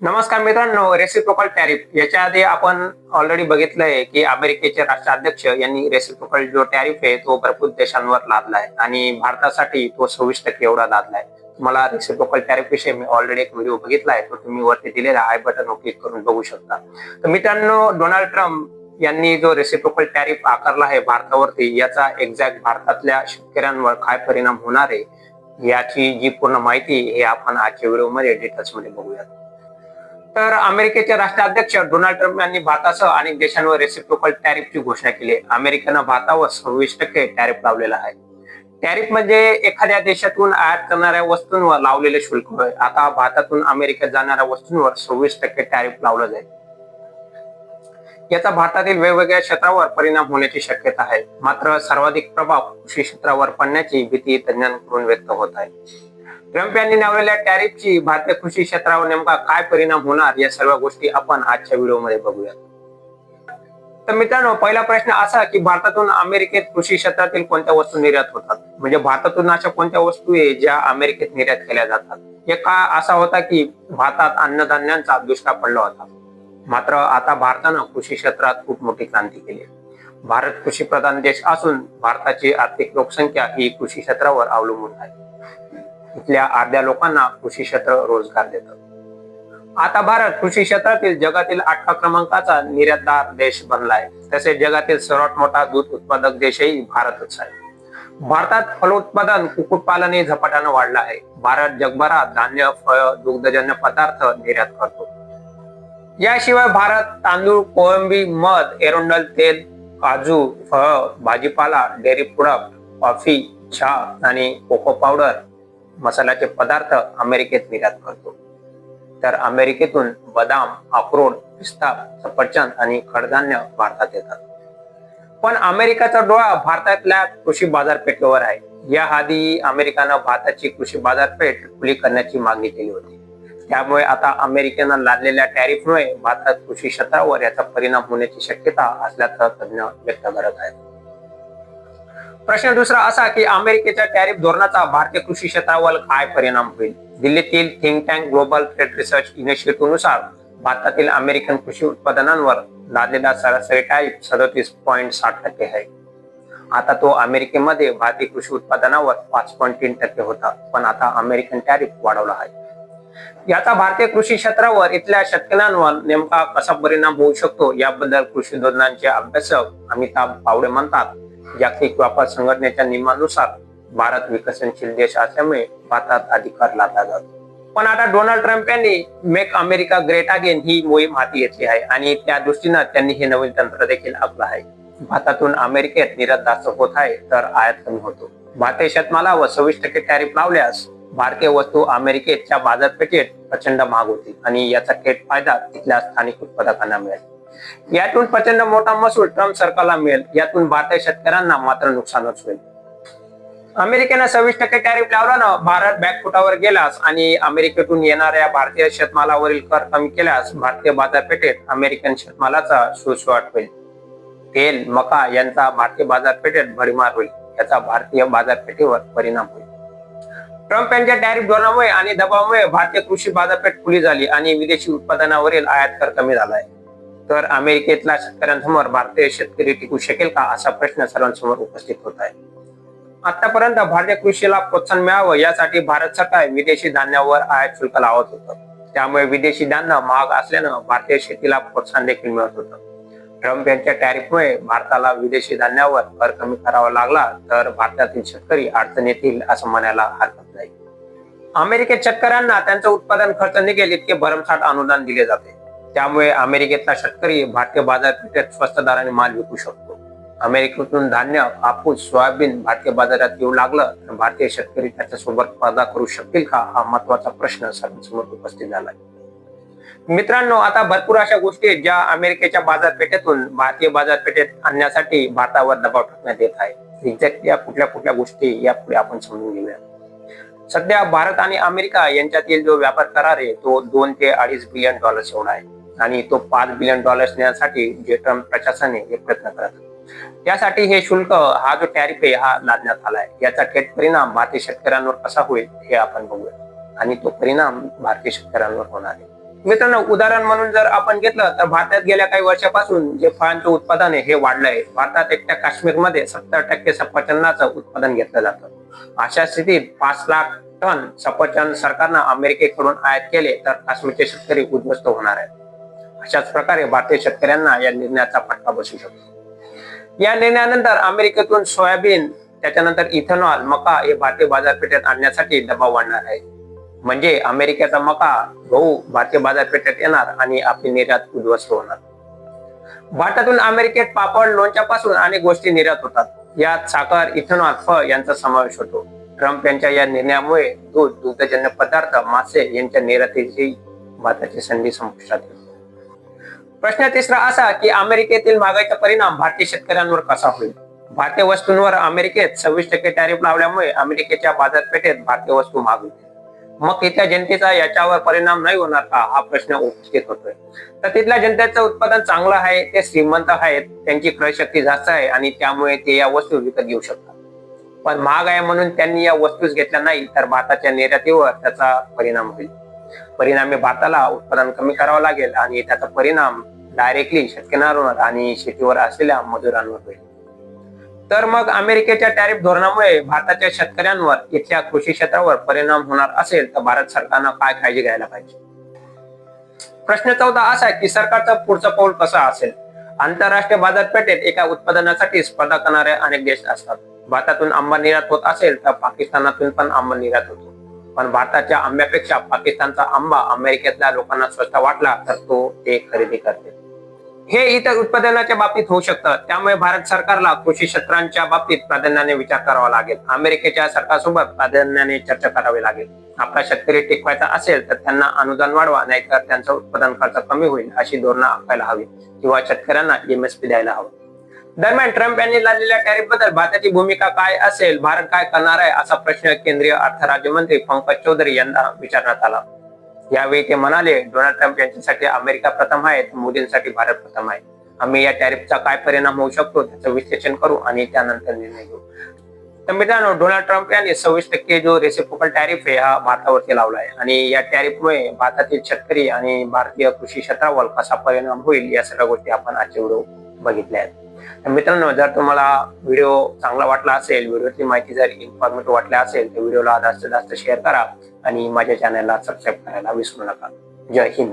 नमस्कार मित्रांनो reciprocal tariff याच्या आधी आपण ऑलरेडी बघितलंय की अमेरिकेचे राष्ट्राध्यक्ष यांनी रेसिप्रोकल जो टॅरिफ आहे तो भरपूर देशांवर लादलाय आणि भारतासाठी तो सव्वीस टक्के एवढा लादलाय. तुम्हाला रेसिप्रोकल टॅरिफ विषयी मी ऑलरेडी एक व्हिडिओ बघितलाय तो तुम्ही वरती दिलेला आय बटन क्लिक करून बघू शकता. तर मित्रांनो डोनाल्ड ट्रम्प यांनी जो रेसिप्रोकल टॅरिफ आकारला आहे भारतावरती याचा एक्झॅक्ट भारतातल्या शेतकऱ्यांवर काय परिणाम होणार आहे याची जी पूर्ण माहिती हे आपण आजच्या व्हिडिओमध्ये डिटेल्समध्ये बघूयात. तर अमेरिकेचे राष्ट्राध्यक्ष डोनाल्ड ट्रम्प यांनी भारतासह अनेक देशांवर रेसिप्रोकल टॅरिफची घोषणा केली आहे. अमेरिकेनं भारतावर सव्वीस टक्के टॅरिफ लावलेला आहे. टॅरिफ म्हणजे एखाद्या देशातून आयात करणाऱ्या वस्तूंवर लावलेले शुल्क. होय आता भारतातून अमेरिकेत जाणाऱ्या वस्तूंवर सव्वीस टक्के टॅरिफ लावलं जाईल. याचा भारतातील वेगवेगळ्या क्षेत्रावर परिणाम होण्याची शक्यता आहे. मात्र सर्वाधिक प्रभाव कृषी क्षेत्रावर पडण्याची भीती तज्ञांकडून व्यक्त होत आहे. ट्रम्प यांनी लावलेल्या टॅरिफची भारतीय कृषी क्षेत्रावर नेमका काय परिणाम होणार या सर्व गोष्टी आपण आजच्या व्हिडिओमध्ये बघूया. तर मित्रांनो पहिला प्रश्न असा की भारतातून अमेरिकेत कृषी क्षेत्रातील कोणत्या वस्तू निर्यात होतात? म्हणजे भारतातून अशा कोणत्या वस्तू आहे ज्या अमेरिकेत निर्यात केल्या जातात? एक काळ असा होता की भारतात अन्नधान्यांचा दुष्काळ पडला होता? मात्र आता भारतानं कृषी क्षेत्रात खूप मोठी क्रांती केली भारत कृषी प्रधान देश असून भारताची आर्थिक लोकसंख्या ही कृषी क्षेत्रावर अवलंबून आहे. इथल्या अर्ध्या लोकांना कृषी क्षेत्र रोजगार देतं. आता भारत कृषी क्षेत्रातील जगातील आठवा क्रमांकाचा निर्यातदार देश बनलाय. तसेच जगातील सर्वात मोठा दूध उत्पादक देशही भारतच आहे. भारतात फलोत्पादन कुक्कुटपालनही झपाट्यानं वाढलं आहे. भारत जगभरात धान्य फळ दुग्धजन्य पदार्थ निर्यात करतो. याशिवाय भारत तांदूळ कोळंबी मध एरोंडल तेल काजू फळ भाजीपाला डेअरी प्रोडक्ट कॉफी चहा आणि कोको पावडर मसाल्याचे पदार्थ अमेरिकेत निर्यात करतो. तर अमेरिकेतून बदाम अक्रोड पिस्ता सफरचंद आणि कडधान्य भारतात येतात. पण अमेरिकेचा डोळा भारतातल्या कृषी बाजारपेठेवर आहे. या आधी अमेरिकानं भारताची कृषी बाजारपेठ खुली करण्याची मागणी केली होती. त्यामुळे आता अमेरिकेनं लादलेल्या टॅरिफमुळे भारतात कृषी क्षेत्रावर याचा परिणाम होण्याची शक्यता असल्याचं तज्ञ व्यक्त करत आहेत. प्रश्न दुसरा असा की अमेरिकेच्या टॅरिफ धोरणाचा भारतीय कृषी क्षेत्रावर काय परिणाम होईल? दिल्लीतील think tank global trade research इनिशिएटिव्हनुसार भारतातील अमेरिकन कृषी उत्पादनांवर लादलेला सरासरी टॅरिफ सदतीस पॉईंट साठ टक्के आहे. आता तो अमेरिकेमध्ये भारतीय कृषी उत्पादनावर पाच पॉईंट तीन टक्के होता पण आता अमेरिकन टॅरिफ वाढवला आहे. याचा भारतीय कृषी क्षेत्रावर इथल्या शेतकऱ्यांवर नेमका कसा परिणाम होऊ शकतो? याबद्दल कृषी धोरणांचे अभ्यासक अमिताभ पावडे म्हणतात. जागतिक व्यापार संघटनेच्या नियमानुसार भारत विकसनशील देश असल्यामुळे भारतात अधिकार लादला जातो. पण आता डोनाल्ड ट्रम्प यांनी मेक अमेरिका ग्रेट अगेन ही मोहीम हाती घेतली आहे आणि त्या दृष्टीनं त्यांनी हे नवीन तंत्र देखील आखलं आहे. भारतातून अमेरिकेत निर्यात जास्त होत आहे तर आयात कमी होतो. भारतीय शेतमालावर सव्वीस टक्के टॅरिफ लावल्यास भारतीय वस्तू अमेरिकेच्या बाजारपेठेत प्रचंड महाग होतील आणि याचा थेट फायदा तिथल्या स्थानिक उत्पादकांना मिळेल. यातून प्रचंड मोठा महसूल ट्रम्प सरकारला मिळेल. यातून भारतीय शेतकऱ्यांना मात्र नुकसानच होईल. अमेरिकेनं सव्वीस टक्के टॅरिफ लावल्यानं भारत बॅकफुटावर गेलास आणि अमेरिकेतून येणाऱ्या भारतीय शेतमालावरील कर कमी केल्यास भारतीय बाजारपेठेत अमेरिकन शेतमालाचा सुसवाट होईल. तेल मका यांचा भारतीय बाजारपेठेत भडीमार होईल. याचा भारतीय बाजारपेठेवर परिणाम होईल. ट्रम्प यांच्या टॅरिफ धोरणामुळे आणि दबावामुळे भारतीय कृषी बाजारपेठ खुली झाली आणि विदेशी उत्पादनावरील आयात कर कमी झाला आहे. तर अमेरिकेतल्या शेतकऱ्यांसमोर भारतीय शेतकरी टिकू शकेल का असा प्रश्न सर्वांसमोर उपस्थित होत आहे. आतापर्यंत भारतीय कृषीला प्रोत्साहन मिळावं यासाठी भारत सरकार विदेशी धान्यावर आयात शुल्क लावत होतं. त्यामुळे विदेशी धान्य महाग असल्यानं भारतीय शेतीला प्रोत्साहन देखील मिळत होतं. ट्रम्प यांच्या टॅरिफमुळे भारताला विदेशी धान्यावर कर कमी करावा लागला तर भारतातील शेतकरी अडचण येतील असं म्हणायला हरकत नाही. अमेरिकेत शेतकऱ्यांना त्यांचं उत्पादन खर्च निघेल इतके भरमसाठ अनुदान दिले जाते. त्यामुळे अमेरिकेतला शेतकरी भारतीय बाजारपेठेत स्वस्त दराने माल विकू शकतो. अमेरिकेतून धान्य कापूस सोयाबीन भारतीय बाजारात येऊ लागलं तर भारतीय शेतकरी त्याच्यासोबत स्पर्धा करू शकतील का? हा महत्त्वाचा प्रश्न सर्वांसमोर उपस्थित झाला मित्रांनो आता भरपूर अशा गोष्टी आहेत ज्या अमेरिकेच्या बाजारपेठेतून भारतीय बाजारपेठेत आणण्यासाठी भारतावर दबाव टाकण्यात येत आहे. एक्झॅक्ट या कुठल्या कुठल्या गोष्टी या पुढे आपण समजून घेऊया. सध्या भारत आणि अमेरिका यांच्यातील जो व्यापार करार आहे तो दोन ते अडीच बिलियन डॉलर्स एवढा आहे. आणि तो पाच बिलियन डॉलर्स नेण्यासाठी जे ट्रम्प प्रशासनाने हे प्रयत्न करत त्यासाठी हे शुल्क हा जो टॅरिफ आहे हा लादण्यात आलाय. याचा थेट परिणाम भारतीय शेतकऱ्यांवर कसा होईल हे आपण बघूया. आणि तो परिणाम भारतीय शेतकऱ्यांवर होणार आहे. मित्रांनो उदाहरण म्हणून जर आपण घेतलं तर भारतात गेल्या काही वर्षापासून जे फळांचं उत्पादन आहे हे वाढलंय. भारतात एकट्या काश्मीरमध्ये सत्तर टक्के सफरचंदाचं उत्पादन घेतलं जातं. अशा स्थितीत पाच लाख टन सफरचंद सरकारनं अमेरिकेकडून आयात केले तर काश्मीरचे शेतकरी उद्ध्वस्त होणार आहेत. अशाच प्रकारे भारतीय शेतकऱ्यांना या निर्णयाचा फटका बसू शकतो. या निर्णयानंतर अमेरिकेतून सोयाबीन त्याच्यानंतर इथेनॉल मका हे भारतीय बाजारपेठेत आणण्यासाठी दबाव वाढणार आहे. म्हणजे अमेरिकेचा मका गहू भारतीय बाजारपेठेत येणार आणि आपली निर्यात उद्ध्वस्त होणार. भारतातून अमेरिकेत पापड लोणच्यापासून अनेक गोष्टी निर्यात होतात. यात साखर इथेनॉल फळ यांचा समावेश होतो. ट्रम्प यांच्या या निर्णयामुळे दूध दुग्धजन्य पदार्थ मासे यांच्या निर्यातीची भारताची संधी संपुष्टात येते. प्रश्न तिसरा असा की अमेरिकेतील महागाईचा परिणाम भारतीय शेतकऱ्यांवर कसा होईल? भारतीय वस्तूंवर अमेरिकेत सव्वीस टक्के टॅरिफ लावल्यामुळे अमेरिकेच्या बाजारपेठेत भारतीय वस्तू महाग होते मग तिथल्या जनतेचा याच्यावर परिणाम नाही होणार का? हा प्रश्न उपस्थित होतोय. तर तिथल्या जनतेचं उत्पादन चांगलं आहे ते श्रीमंत आहेत त्यांची क्रयशक्ती जास्त आहे आणि त्यामुळे ते या वस्तू विकत घेऊ शकतात. पण महाग आहे म्हणून त्यांनी या वस्तूच घेतल्या नाही तर भारताच्या निर्यातीवर त्याचा परिणाम होईल. परिणामी भारताला उत्पादन कमी करावं लागेल आणि त्याचा परिणाम डायरेक्टली शेतकऱ्यांवर आणि शेतीवर असलेल्या मजुरांवर होईल. तर मग अमेरिकेच्या टॅरिफ धोरणामुळे भारताच्या शेतकऱ्यांवर इथल्या कृषी क्षेत्रावर परिणाम होणार असेल तर भारत सरकारनं काय काळजी घ्यायला पाहिजे? प्रश्न चौदा असा आहे की सरकारचं पुढचं पाऊल कसं असेल? आंतरराष्ट्रीय बाजारपेठेत एका उत्पादनासाठी स्पर्धा करणारे अनेक देश असतात. भारतातून आंबा निर्यात होत असेल तर पाकिस्तानातून पण आंबा निर्यात होतो. पण भारताच्या आंब्यापेक्षा पाकिस्तानचा आंबा अमेरिकेतल्या लोकांना स्वस्त वाटला तर तो ते खरेदी करते. हे इतर उत्पादनाच्या बाबतीत होऊ शकतं. त्यामुळे भारत सरकारला कृषी क्षेत्रांच्या बाबतीत प्राधान्याने विचार करावा लागेल. अमेरिकेच्या सरकारसोबत प्राधान्याने चर्चा करावी लागेल. आपला शेतकरी टिकवायचा असेल तर त्यांना अनुदान वाढवा नाहीतर त्यांचं उत्पादन खर्च कमी होईल अशी धोरणं आखायला हवी. किंवा शेतकऱ्यांना एमएसपी द्यायला हवं. दरम्यान ट्रम्प यांनी लादलेल्या टॅरिफबद्दल भारताची भूमिका काय असेल भारत काय करणार आहे असा प्रश्न केंद्रीय अर्थ राज्यमंत्री पंकज चौधरी यांना विचारण्यात आला. यावेळी ते म्हणाले डोनाल्ड ट्रम्प यांच्यासाठी अमेरिका प्रथम आहे तर मोदींसाठी भारत प्रथम आहे. आम्ही या टॅरिफचा काय परिणाम होऊ शकतो त्याचं विश्लेषण करू आणि त्यानंतर निर्णय घेऊ. तर मित्रांनो डोनाल्ड ट्रम्प यांनी सव्वीस टक्के जो रेसिप्रोकल टॅरिफ आहे हा भारतावरती लावला आहे आणि या टॅरिफमुळे भारतातील शेतकरी आणि भारतीय कृषी क्षेत्रावर कसा परिणाम होईल या सगळ्या गोष्टी आपण आजच्या व्हिडिओ बघितल्या आहेत. तर मित्रांनो जर तुम्हाला व्हिडिओ चांगला वाटला असेल व्हिडिओची माहिती जर इन्फॉर्मेटिव्ह वाटल्या असेल तर व्हिडिओला जास्तीत जास्त शेअर करा आणि माझ्या चॅनलला सबस्क्राईब करायला विसरू नका. जय हिंद.